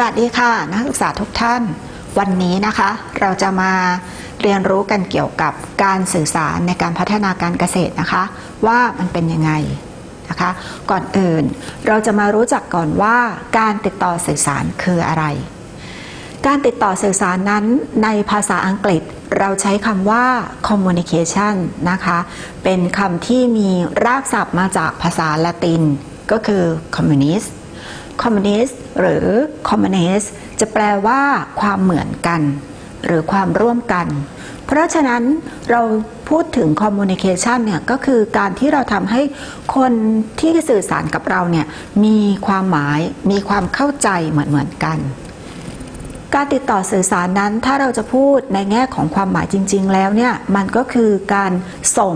สวัสดีค่ะ นักศึกษาทุกท่าน วันนี้นะคะ เราจะมาเรียนรู้กันเกี่ยวกับการสื่อสารในการพัฒนาการเกษตรนะคะ ว่ามันเป็นยังไงนะคะ ก่อนอื่นเราจะมารู้จักก่อนว่าการติดต่อสื่อสารคืออะไร การติดต่อสื่อสารนั้นในภาษาอังกฤษเราใช้คำว่า communication นะคะ เป็นคำที่มีรากศัพท์มาจากภาษาละติน ก็คือ communist communist หรือ communist จะแปลว่าความเหมือนกัน หรือความร่วมกัน เพราะฉะนั้นเราพูดถึง communication เนี่ยก็คือการที่เราทำให้คนที่สื่อสารกับเราเนี่ยมีความหมายมีความเข้าใจเหมือนเหมือนๆกัน การติดต่อสื่อสารนั้นถ้าเราจะพูดในแง่ของความหมายจริง ๆ แล้วเนี่ยมันก็คือการส่ง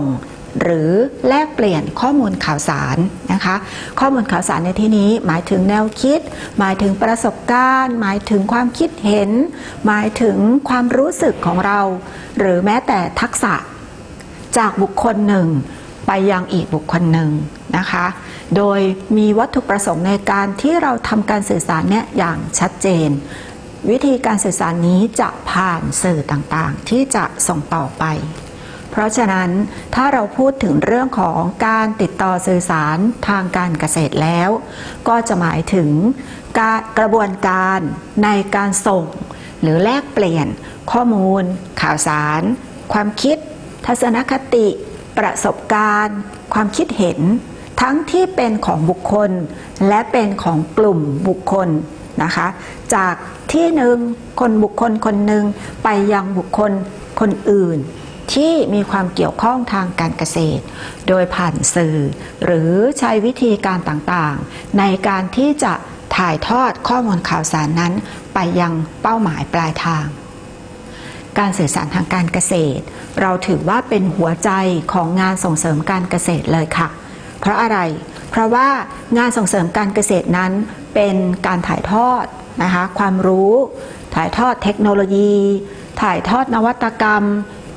หรือแลกเปลี่ยนข้อมูลข่าวสารนะคะ ข้อมูลข่าวสารในที่นี้หมายถึงแนวคิด หมายถึงประสบการณ์ หมายถึงความคิดเห็น หมายถึงความรู้สึกของเรา หรือแม้แต่ทักษะจากบุคคลหนึ่งไปยังอีกบุคคลหนึ่งนะคะ โดยมีวัตถุประสงค์ในการที่เราทำการสื่อสารเนี่ยอย่างชัดเจน วิธีการสื่อสารนี้จะผ่านสื่อต่างๆ ที่จะส่งต่อไป เพราะฉะนั้นถ้าเราพูดถึงเรื่องของการติดต่อสื่อสารทางการเกษตรแล้ว ก็จะหมายถึงกกระบวนการในการส่ง หรือแลกเปลี่ยนข้อมูล ข่าวสาร ความคิด ทัศนคติ ประสบการณ์ ความคิดเห็น ทั้งที่เป็นของบุคคล และเป็นของกลุ่มบุคคลนะคะ จากที่หนึ่งคนบุคคลคนหนึ่งไปยังบุคคลคนอื่น ที่มีความเกี่ยวข้องทางการเกษตร โดยผ่านสื่อ หรือใช้วิธีการต่างๆ ในการที่จะถ่ายทอดข้อมูลข่าวสารนั้น ไปยังเป้าหมายปลายทาง การสื่อสารทางการเกษตร เราถือว่าเป็นหัวใจของงานส่งเสริมการเกษตรเลยค่ะ เพราะอะไร เพราะว่างานส่งเสริมการเกษตรนั้น เป็นการถ่ายทอดนะคะความรู้ ถ่ายทอดเทคโนโลยี ถ่ายทอดนวัตกรรม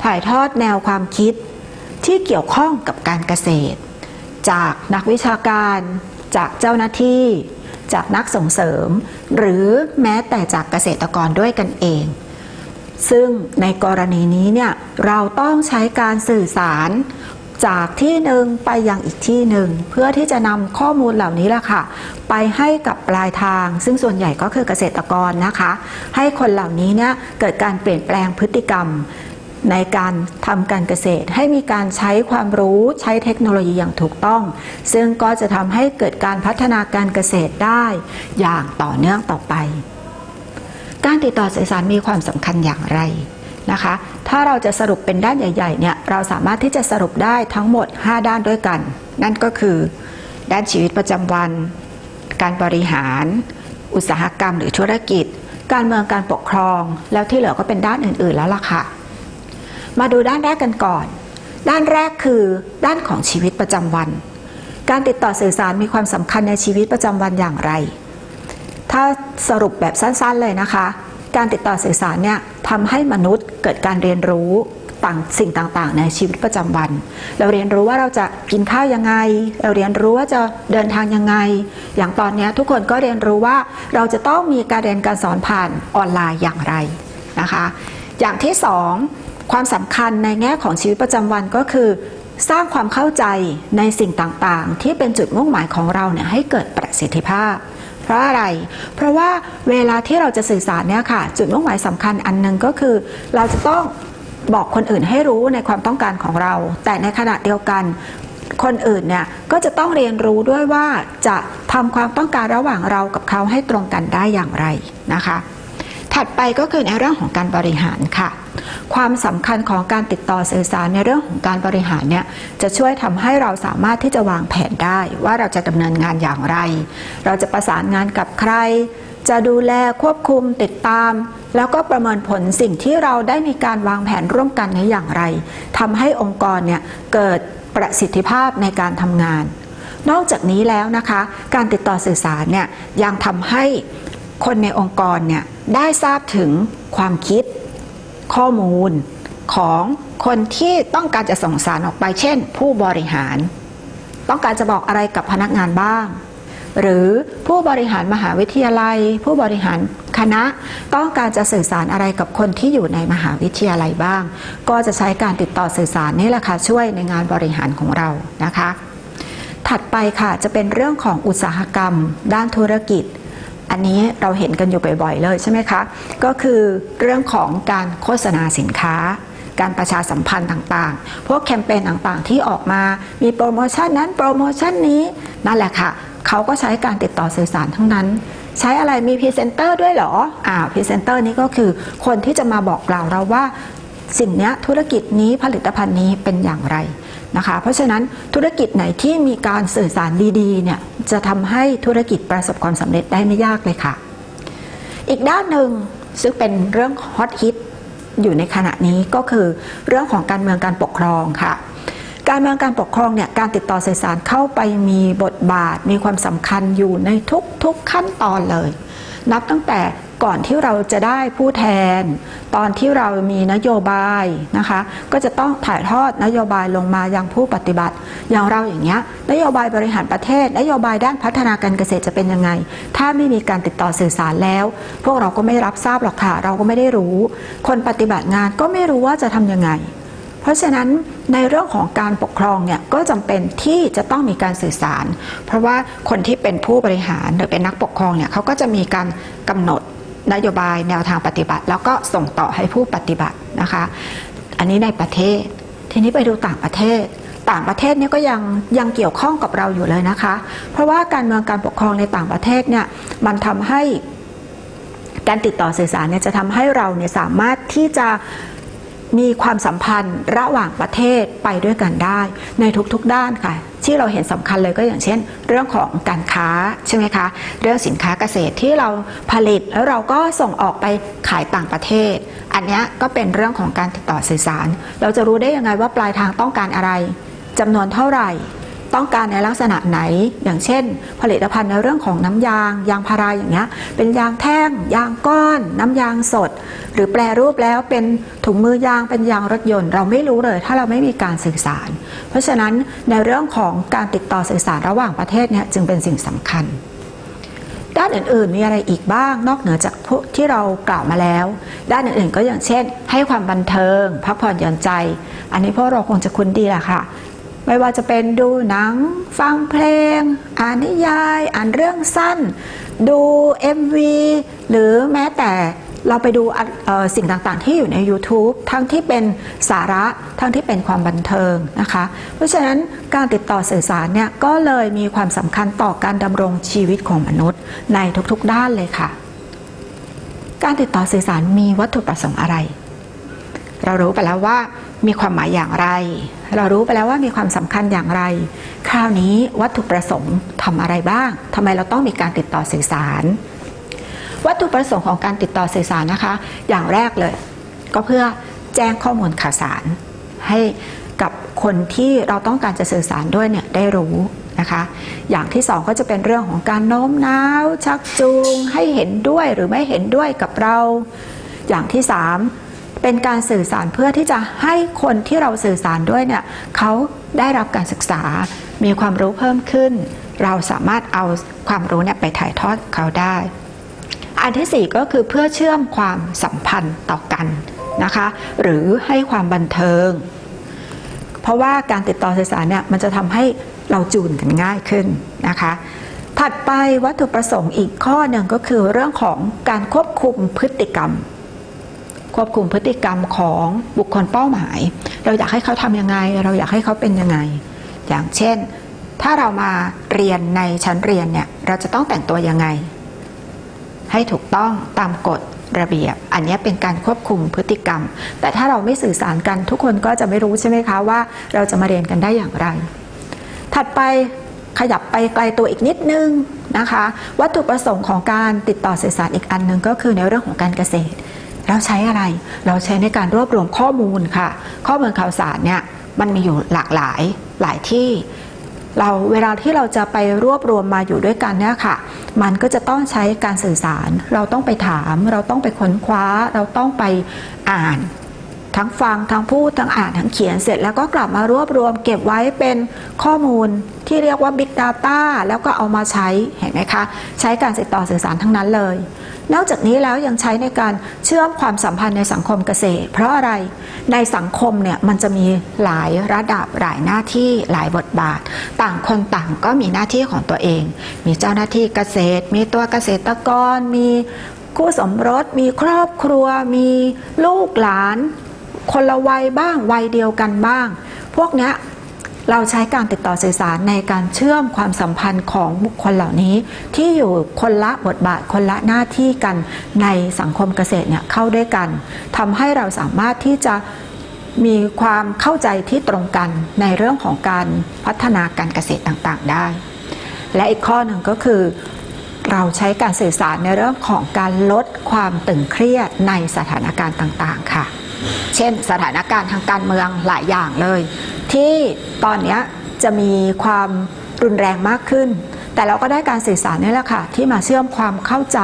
ถ่ายทอดแนวความคิดที่เกี่ยวข้องกับการเกษตร จากนักวิชาการ จากเจ้าหน้าที่ จากนักส่งเสริม หรือแม้แต่จากเกษตรกรด้วยกันเอง ซึ่งในกรณีนี้เนี่ยเราต้องใช้การสื่อสารจากที่หนึ่งไปยังอีกที่หนึ่ง เพื่อที่จะนำข้อมูลเหล่านี้แหละค่ะ ไปให้กับปลายทาง ซึ่งส่วนใหญ่ก็คือเกษตรกรนะคะ ให้คนเหล่านี้เนี่ยเกิดการเปลี่ยนแปลงพฤติกรรม ในการทำการเกษตร ให้มีการใช้ความรู้ใช้เทคโนโลยีอย่างถูกต้อง ซึ่งก็จะทำให้เกิดการพัฒนาการเกษตรได้อย่างต่อเนื่องต่อไป การติดต่อสื่อสารมีความสำคัญอย่างไรนะคะ ถ้าเราจะสรุปเป็นด้านใหญ่ๆเนี่ยเราสามารถที่จะสรุปได้ทั้งหมด 5 ด้านด้วยกัน นั่นก็คือ ด้านชีวิตประจำวัน การบริหาร อุตสาหกรรมหรือธุรกิจ การเมืองการปกครอง แล้วที่เหลือก็เป็นด้านอื่นๆแล้วล่ะค่ะ มาดูด้านแรกกันก่อน ด้านแรกคือด้านของชีวิตประจำวัน การติดต่อสื่อสารมีความสำคัญในชีวิตประจำวันอย่างไร ถ้าสรุปแบบสั้นๆเลยนะคะ การติดต่อสื่อสารเนี่ยทำให้มนุษย์เกิดการเรียนรู้ต่างสิ่งต่างๆ ในชีวิตประจำวัน เราเรียนรู้ว่าเราจะกินข้าวยังไง เราเรียนรู้ว่าจะเดินทางยังไง อย่างตอนนี้ทุกคนก็เรียนรู้ว่าเราจะต้องมีการเรียนการสอนผ่านออนไลน์อย่างไรนะคะ อย่างที่สอง ความสำคัญในแง่ของชีวิตประจำวันก็คือ สร้างความเข้าใจในสิ่งต่างๆ ที่เป็นจุดมุ่งหมายของเราเนี่ยให้เกิดประสิทธิภาพ เพราะอะไร เพราะว่าเวลาที่เราจะสื่อสารเนี่ยค่ะ จุดมุ่งหมายสำคัญอันหนึ่งก็คือ เราจะต้องบอกคนอื่นให้รู้ในความต้องการของเรา แต่ในขณะเดียวกันคนอื่นเนี่ยก็จะต้องเรียนรู้ด้วยว่าจะทำความต้องการระหว่างเรากับเขาให้ตรงกันได้อย่างไรนะคะ ถัดไปก็คือในเรื่องของการบริหารค่ะ ความสำคัญของการติดต่อสื่อสารในเรื่องของการบริหารเนี่ยจะช่วยทำให้เราสามารถที่จะวางแผนได้ว่าเราจะดำเนินงานอย่างไร เราจะประสานงานกับใคร จะดูแลควบคุมติดตาม แล้วก็ประเมินผลสิ่งที่เราได้มีการวางแผนร่วมกันในอย่างไรทำให้องค์กรเนี่ยเกิดประสิทธิภาพในการทำงานนอกจากนี้แล้วนะคะ การติดต่อสื่อสารเนี่ยยังทำให้ คนในองค์กรเนี่ยได้ทราบถึงความคิดข้อมูลของคนที่ต้องการจะส่งสารออกไป เช่น ผู้บริหาร ต้องการจะบอกอะไรกับพนักงานบ้าง หรือผู้บริหารมหาวิทยาลัย ผู้บริหารคณะ ต้องการจะสื่อสารอะไรกับคนที่อยู่ในมหาวิทยาลัยบ้าง ก็จะใช้การติดต่อสื่อสารนี่แหละค่ะช่วยในงานบริหารของเรานะคะ ถัดไปค่ะจะเป็นเรื่องของอุตสาหกรรม ด้านธุรกิจ อันนี้เราเห็นกันอยู่บ่อยๆเลยใช่ไหมคะ ก็คือเรื่องของการโฆษณาสินค้า การประชาสัมพันธ์ต่างๆ พวกแคมเปญต่างๆ ที่ออกมามีโปรโมชั่นนั้นโปรโมชั่นนี้นั่นแหละค่ะเขาก็ใช้การติดต่อสื่อสารทั้งนั้นใช้อะไรมีพรีเซนเตอร์ด้วยเหรอ อ่าพรีเซนเตอร์นี้ก็คือคนที่จะมาบอกกล่าวเราว่า สิ่งเนี้ยธุรกิจนี้ผลิตภัณฑ์นี้เป็นอย่างไร นะคะ เพราะฉะนั้นธุรกิจไหนที่มีการสื่อสารดีๆเนี่ยจะทำให้ธุรกิจประสบความสำเร็จได้ไม่ยากเลยค่ะ อีกด้านหนึ่งซึ่งเป็นเรื่องฮอตฮิตอยู่ในขณะนี้ก็คือเรื่องของการเมืองการปกครองค่ะ การเมืองการปกครองเนี่ยการติดต่อสื่อสารเข้าไปมีบทบาทมีความสำคัญอยู่ในทุกๆขั้นตอนเลย นับตั้งแต่ ก่อนที่เราจะได้ผู้แทน ตอนที่เรามีนโยบายนะคะ ก็จะต้องถ่ายทอดนโยบายลงมายังผู้ปฏิบัติ อย่างเราอย่างเงี้ยนโยบายบริหารประเทศ นโยบายด้านพัฒนาการเกษตรจะเป็นยังไง ถ้าไม่มีการติดต่อสื่อสารแล้ว พวกเราก็ไม่รับทราบหรอกค่ะ เราก็ไม่ได้รู้ คนปฏิบัติงานก็ไม่รู้ว่าจะทำยังไง เพราะฉะนั้นในเรื่องของการปกครองเนี่ยก็จำเป็นที่จะต้องมีการสื่อสาร เพราะว่าคนที่เป็นผู้บริหารหรือเป็นนักปกครองเนี่ยเขาก็จะมีการกำหนด นโยบายแนวทางปฏิบัติ แล้วก็ส่งต่อให้ผู้ปฏิบัตินะคะ อันนี้ในประเทศ ทีนี้ไปดูต่างประเทศ ต่างประเทศเนี่ยก็ยังยังเกี่ยวข้องกับเราอยู่เลยนะคะ เพราะว่าการเมืองการปกครองในต่างประเทศเนี่ยมันทำให้การติดต่อสื่อสารเนี่ยจะทำให้เราเนี่ยสามารถที่จะมีความสัมพันธ์ระหว่างประเทศไปด้วยกันได้ในทุกๆด้านค่ะ ที่เราเห็นสำคัญเลยก็อย่างเช่น เรื่องของการค้าใช่ไหมคะ เรื่องสินค้าเกษตรที่เราผลิตแล้วเราก็ส่งออกไปขายต่างประเทศ อันนี้ก็เป็นเรื่องของการติดต่อสื่อสาร เราจะรู้ได้ยังไงว่าปลายทางต้องการอะไรจำนวนเท่าไหร่ ต้องการในลักษณะไหน อย่างเช่น ผลิตภัณฑ์ในเรื่องของน้ำยาง ยางพาราอย่างเงี้ย เป็นยางแท่ง ยางก้อน น้ำยางสด หรือแปรรูปแล้วเป็นถุงมือยางเป็นยางรถยนต์ เราไม่รู้เลย ถ้าเราไม่มีการสื่อสาร เพราะฉะนั้นในเรื่องของการติดต่อสื่อสารระหว่างประเทศเนี่ยจึงเป็นสิ่งสำคัญด้านอื่นๆ มีอะไรอีกบ้างนอกเหนือจากพวกที่เรากล่าวมาแล้ว ด้านอื่นๆ ก็อย่างเช่น ให้ความบันเทิง พักผ่อนหย่อนใจ อันนี้พวกเราคงจะคุ้นดีแหละค่ะ ไม่ว่าจะเป็นดูหนัง ฟังเพลง อ่านนิยาย อ่านเรื่องสั้น ดู MV หรือแม้แต่เราไปดูสิ่งต่างๆ ที่อยู่ใน YouTube ทั้งที่เป็นสาระทั้งที่เป็นความบันเทิงนะคะ เพราะฉะนั้นการติดต่อสื่อสารเนี่ยก็เลยมีความสำคัญต่อการดำรงชีวิตของมนุษย์ในทุกๆด้านเลยค่ะ การติดต่อสื่อสารมีวัตถุประสงค์อะไร เรารู้ไปแล้วว่า มีความหมายอย่างไร เรารู้ไปแล้วว่ามีความสำคัญอย่างไร คราวนี้วัตถุประสงค์ทำอะไรบ้างทำไมเราต้องมีการติดต่อสื่อสาร วัตถุประสงค์ของการติดต่อสื่อสารนะคะ อย่างแรกเลย ก็เพื่อแจ้งข้อมูลข่าวสาร ให้กับคนที่เราต้องการจะสื่อสารด้วยเนี่ยได้รู้นะคะ อย่างที่สองก็จะเป็นเรื่องของการโน้มน้าว ชักจูงให้เห็นด้วยหรือไม่เห็นด้วยกับเรา อย่างที่สาม เป็นการสื่อสารเพื่อที่จะให้คนที่เราสื่อสารด้วยเนี่ยเขาได้รับการศึกษา มีความรู้เพิ่มขึ้น เราสามารถเอาความรู้เนี่ยไปถ่ายทอดเขาได้ อันที่สี่ก็คือเพื่อเชื่อมความสัมพันธ์ต่อกันนะคะ หรือให้ความบันเทิง เพราะว่าการติดต่อสื่อสารเนี่ยมันจะทำให้เราจูนกันง่ายขึ้นนะคะถัดไปวัตถุประสงค์อีกข้อหนึ่งก็คือเรื่องของการควบคุมพฤติกรรม ควบคุมพฤติกรรมของบุคคลเป้าหมาย เราอยากให้เขาทำยังไง เราอยากให้เขาเป็นยังไง อย่างเช่น ถ้าเรามาเรียนในชั้นเรียนเนี่ยเราจะต้องแต่งตัวยังไง ให้ถูกต้องตามกฎระเบียบ อันนี้เป็นการควบคุมพฤติกรรม แต่ถ้าเราไม่สื่อสารกันทุกคนก็จะไม่รู้ใช่ไหมคะว่า เราจะมาเรียนกันได้อย่างไร ถัดไปขยับไปไกลตัวอีกนิดนึงนะคะ วัตถุประสงค์ของการติดต่อสื่อสารอีกอันหนึ่งก็คือในเรื่องของการเกษตร เราใช้อะไร เราใช้ในการรวบรวมข้อมูลค่ะ ข้อมูลข่าวสารเนี่ยมันมีอยู่หลากหลายหลายที่ เราเวลาที่เราจะไปรวบรวมมาอยู่ด้วยกันเนี่ยค่ะ มันก็จะต้องใช้การสื่อสาร เราต้องไปถาม เราต้องไปค้นคว้า เราต้องไปอ่าน ทั้งฟังทั้งพูดทั้งอ่านทั้งเขียนเสร็จแล้วก็กลับมารวบรวมเก็บไว้เป็นข้อมูลที่เรียกว่า Big Data แล้วก็เอามาใช้เห็นไหมคะ ใช้การติดต่อสื่อสารทั้งนั้นเลย นอกจากนี้แล้วยังใช้ในการเชื่อมความสัมพันธ์ในสังคมเกษตร เพราะอะไรในสังคมเนี่ยมันจะมีหลายระดับหลายหน้าที่หลายบทบาท ต่างคนต่างก็มีหน้าที่ของตัวเอง มีเจ้าหน้าที่เกษตร มีตัวเกษตรกร มีคู่สมรส มีครอบครัว มีลูกหลาน คนละวัยบ้างวัยเดียวกันบ้าง พวกเนี้ยเราใช้การติดต่อสื่อสารในการเชื่อมความสัมพันธ์ของบุคคลเหล่านี้ ที่อยู่คนละบทบาทคนละหน้าที่กันในสังคมเกษตรเนี่ยเข้าด้วยกันทำให้เราสามารถที่จะมีความเข้าใจที่ตรงกันในเรื่องของการพัฒนาการเกษตรต่างๆได้ และอีกข้อหนึ่งก็คือ เราใช้การสื่อสารในเรื่องของการลดความตึงเครียดในสถานการณ์ต่างๆค่ะ เช่นสถานการณ์ทางการเมืองหลายอย่างเลย ที่ตอนนี้จะมีความรุนแรงมากขึ้น แต่เราก็ได้การสื่อสารนี่แหละค่ะ ที่มาเชื่อมความเข้าใจ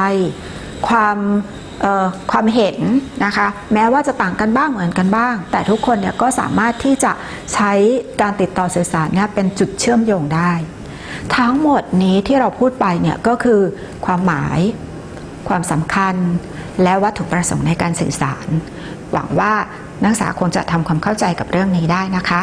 ความความเห็นนะคะ แม้ว่าจะต่างกันบ้างเหมือนกันบ้าง แต่ทุกคนเนี่ยก็สามารถที่จะใช้การติดต่อสื่อสารเนี่ยเป็นจุดเชื่อมโยงได้ ทั้งหมดนี้ที่เราพูดไปเนี่ยก็คือความหมาย ความสำคัญ และวัตถุประสงค์ในการสื่อสาร หวังว่านักศึกษาคงจะทำความเข้าใจกับเรื่องนี้ได้นะคะ